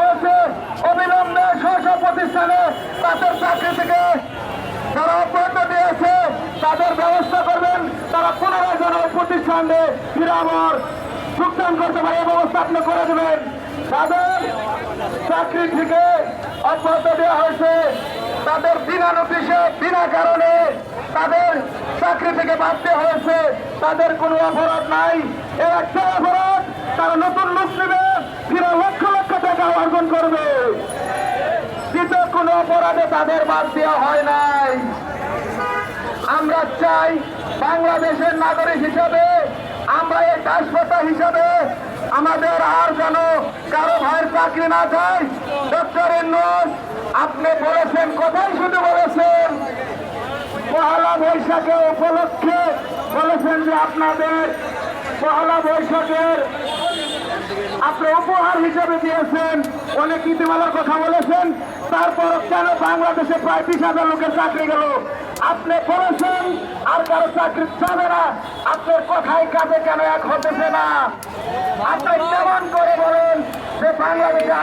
হয়েছে। অবিলম্বে প্রতিষ্ঠানে তাদের চাকরি থেকে যারা অব্যাহত দিয়েছে, তাদের ব্যবস্থা করবেন। তারা পুনরায় যেন প্রতিষ্ঠানে ফিরে আমার যোগদান করতে পারে ব্যবস্থা আপনি করে দেবেন। তাদের চাকরি থেকে অব্যাহত দেওয়া হয়েছে, তাদের বিনা নোটিশে, বিনা কারণে তাদের চাকরি থেকে দেওয়া হয়েছে। তাদের কোনো অপরাধ নাই। এর একটা অপরাধ। অর্জন করবে। দ্বিতীয় কোনো অপরাধে তাদের বাদ দেওয়া হয় নাই। আমরা চাই বাংলাদেশের নাগরিক হিসাবে, আমরা এই দাসপতা হিসাবে আমাদের আর যেন কারও ভাইয়ের চাকরি না যায়। ডক্টর ইন্নুস আপনি বলেছেন কোথায় শুধু বলেছেন। পহেলা বৈশাখে উপলক্ষে বলেছেন যে আপনাদের পহেলা বৈশাখের আপনি উপহার হিসেবে দিয়েছেন। অনেক নীতিমালার কথা বলেছেন। তারপর কেন বাংলাদেশে প্রায় বিশ হাজার লোকের চাকরি গেল? আপনি বলেছেন আর কারও চাকরি চাবে না। আপনার কথায় কাজে কেন এক হতেছে না? আপনি কেমন করে বলেন যে বাংলাদেশে